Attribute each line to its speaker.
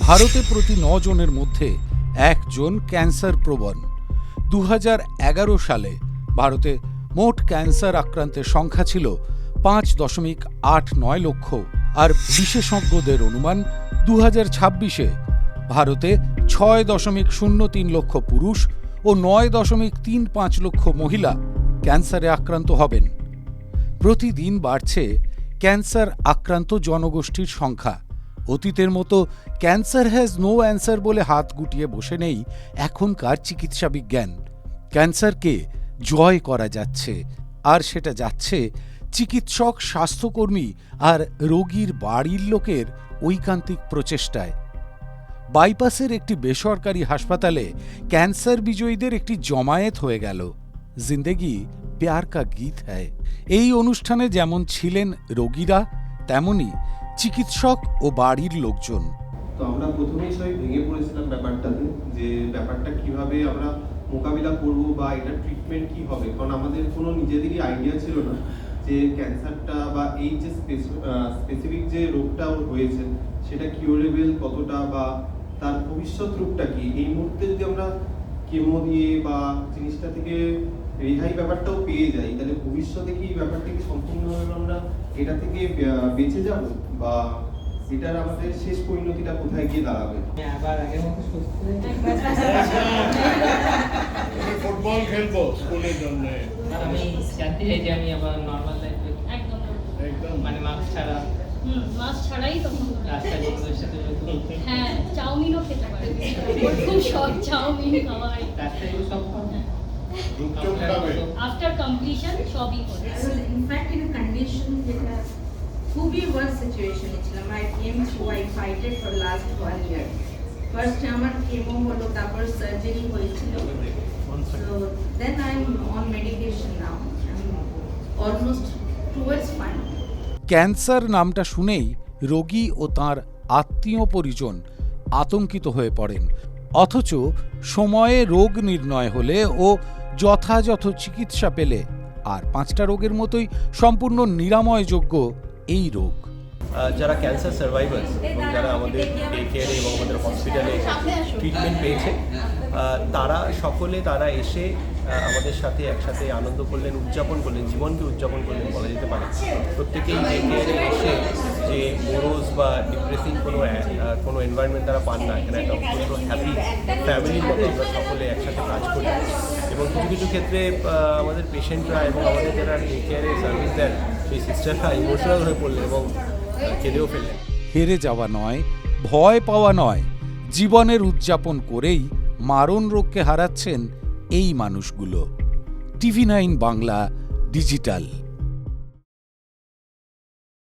Speaker 1: ভারতে প্রতি জনের মধ্যে একজন ক্যান্সার প্রবণ। দু হাজার এগারো সালে ভারতে মোট ক্যান্সার আক্রান্তের সংখ্যা ছিল পাঁচ দশমিক আট নয় লক্ষ, আর বিশেষজ্ঞদের অনুমান দু ছাব্বিশে ভারতে ছয় দশমিক শূন্য তিন লক্ষ পুরুষ ও নয় দশমিক তিন পাঁচ লক্ষ মহিলা ক্যান্সারে আক্রান্ত হবেন। প্রতিদিন বাড়ছে ক্যান্সার আক্রান্ত জনগোষ্ঠীর সংখ্যা। অতীতের মতো ক্যান্সার হ্যাজ নো অ্যান্সার বলে হাত গুটিয়ে বসে নেই এখনকার চিকিৎসা বিজ্ঞান। ক্যান্সারকে জয় করা যাচ্ছে, আর সেটা যাচ্ছে চিকিৎসক, স্বাস্থ্যকর্মী আর রোগীর বাড়ির লোকের ঐকান্তিক প্রচেষ্টায়। বাইপাসের একটি বেসরকারি হাসপাতালে ক্যান্সার বিজয়ীদের একটি জমায়েত হয়ে গেল। জিন্দেগি প্যার কা গীত হ্যায়। এই অনুষ্ঠানে যেমন ছিলেন রোগীরা তেমনি চিকিৎসক ও বাড়ির লোকজন।
Speaker 2: তো আমরা প্রথমেই সবাই ভেঙে পড়েছিলাম ব্যাপারটাতে, যে ব্যাপারটা কীভাবে আমরা মোকাবিলা করব বা এটা ট্রিটমেন্ট কি হবে? কারণ আমাদের কোনো নিজেদেরই আইডিয়া ছিল না যে ক্যান্সারটা বা এই যে স্পেসিফিক যে রোগটা ওর হয়েছে, সেটা কিউরেবল কতটা বা তার ভবিষ্যৎ রূপটা কি? এই মুহূর্তে যদি আমরা কেমো দিয়ে বা জিনিসটা থেকে রেহাই ব্যাপারটাও পেয়ে যাই তাহলে ভবিষ্যতে কি এই ব্যাপারটা কি সম্পূর্ণভাবে আমরা এটা থেকে বেঁচে যাব? বা এটার আমাদের শেষ পরিণতিটা কোথায় গিয়ে দাঁড়াবে?
Speaker 3: আবার আগের মতো সুস্থ
Speaker 4: আমি ফুটবল খেলব স্কুলের জন্য।
Speaker 3: আমি জানতে চাই যে আমি আবার নর্মাল লাইফে
Speaker 5: একদম
Speaker 4: একদম।
Speaker 3: মানে মাস্ক ছাড়া
Speaker 5: হুম মাছ ছাড়াই তখন
Speaker 3: রাস্তায় বন্ধুদের সাথে যত
Speaker 5: হ্যাঁ চাউমিনও খেতে পারে। খুব শখ চাউমিন খাওয়াই।
Speaker 3: রাস্তায় সব খাও না
Speaker 4: গুপচুপ খাবে
Speaker 5: আফটার কমপ্লিশন সবই করে
Speaker 6: in a condition যেটা খুবই ওয়ার্স সিচুয়েশন ছিলাম। I came through I fighted for last one year first আমার কেমো হলো তারপর সার্জারি হয়েছিল। So then I am on medication now almost towards fine
Speaker 1: cancer নামটা শুনেই রোগী ও তার আত্মীয় পরিজন আতঙ্কিত হয়ে পড়েন। অথচ সময়ে রোগ নির্ণয় হলে ও যথাযথ চিকিৎসা পেলে আর পাঁচটা রোগের মতোই সম্পূর্ণ নিরাময়যোগ্য এই রোগ।
Speaker 7: যারা ক্যান্সার সার্ভাইভার্স যারা আমাদের ডে কেয়ারে এবং আমাদের হসপিটালে ট্রিটমেন্ট পেয়েছে তারা সকলে তারা এসে আমাদের সাথে একসাথে আনন্দ করলেন, উদযাপন করলেন, জীবনকে উদযাপন করলেন বলা যেতে পারে। প্রত্যেকেই ডে কেয়ারে এসে বা ডিপ্রেসিং কোনো কোনো এনভায়রনমেন্ট তারা পান না। এখানে একটা অত্যন্ত হ্যাপি ফ্যামিলির মতো আমরা সকলে একসাথে কাজ করি। এবং কিছু কিছু ক্ষেত্রে আমাদের পেশেন্টরা এবং আমাদের যারা ডে কেয়ারে সার্ভিস দেন, সেই সিস্টাররা ইমোশনাল হয়ে পড়লেন এবং কেঁদেও ফেললেন
Speaker 1: হেরে যাওয়া নয়, ভয় পাওয়া নয়, জীবনের উদযাপন করেই মারণ রোগকে হারাচ্ছেন এই মানুষগুলো। TV nine Bangla digital.